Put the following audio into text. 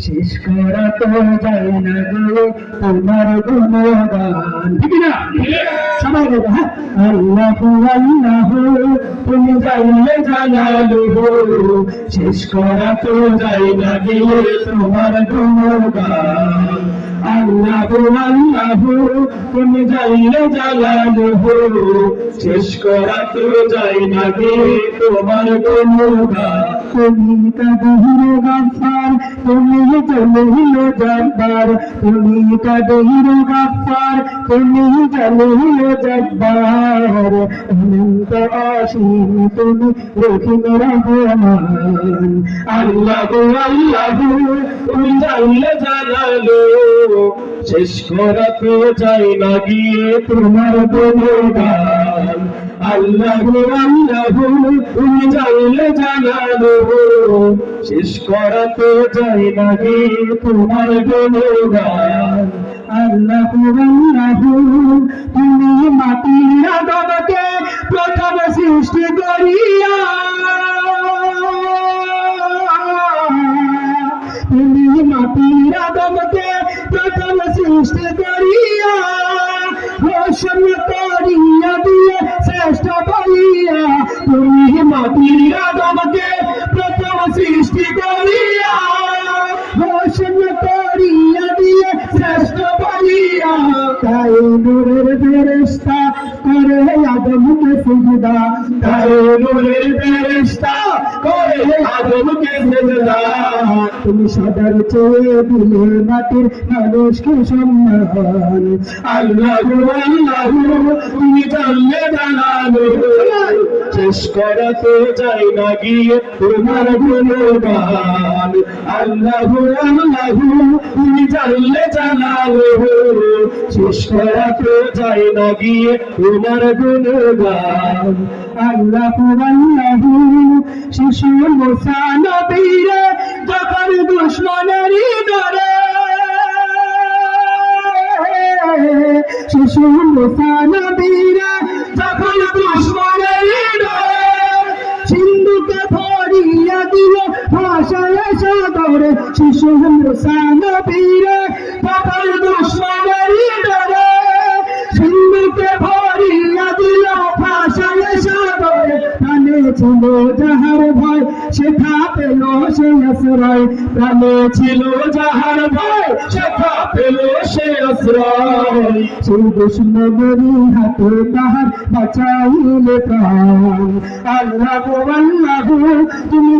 শেষ করা তো যায় না গো তোমার গুণগান। ঠিক না সবাই বলব হ্যাঁ। আল্লাহ আল্লাহ। তুমি জানলে জানালো শেষ করা তো যায় না গিয়ে তোমার গুণগান আল্লাহ আল্লাহ তুমি জানলে জানালো শেষ করা তো যায় না গিয়ে তোমার গুণগান তুমি কাদির গাফার তুমি জলিল জব্বার তুমি কাদির গাফার তুমি জলিল জব্বার অনন্ত অসীম তুমি রহিম রহমান আল্লাহ আল্লাহ তুমি জানলে জানালো শেষ করা তো যাই না গিয়ে তোমার আল্লাহ আল্লাহ তুমি জানলে জানালো শেষ করা তো যাই না গিয়ে তোমার আল্লাহ আল্লাহ তুমি মাটির আদমকে প্রথম সৃষ্টি করিয়া ঘোষণ করিয়া দিয়ে শ্রেষ্ঠ বলিয়া, তুমি মাটির আদমকে প্রথম সৃষ্টি করিয়া ঘোষণ করিয়া দিয়ে শ্রেষ্ঠ বলিয়া, তাই নূরের ফেরেশতা করে তুমি সদার চেয়ে দিলে মাটির মানুষকে সম্মান আল্লাহ, তুমি জানলে জানালো। শেষ করা তো যাই না গিয়ে তোমার আল্লাহ আল্লাহ তুমি জানলে জানালো। শেষ করা তো যাই না গিয়ে তোমার গুণগান। আল্লাহ আল্লাহ শিশু মোসা নবীরে যখন দুশ্মনেরই ডরে। শিশু মোসা নবীরে যখন দুশ্মনেরই শিশু মোসা নবীরে যখন দুশ্মনেরই যাহার পেল সে আশ্রয় ছিল যাহার ভয় সেথা পেল সে আশ্রয় সেই হাতে তাহার বাঁচাইলে প্রাণ আল্লাহ আল্লাহ তুমি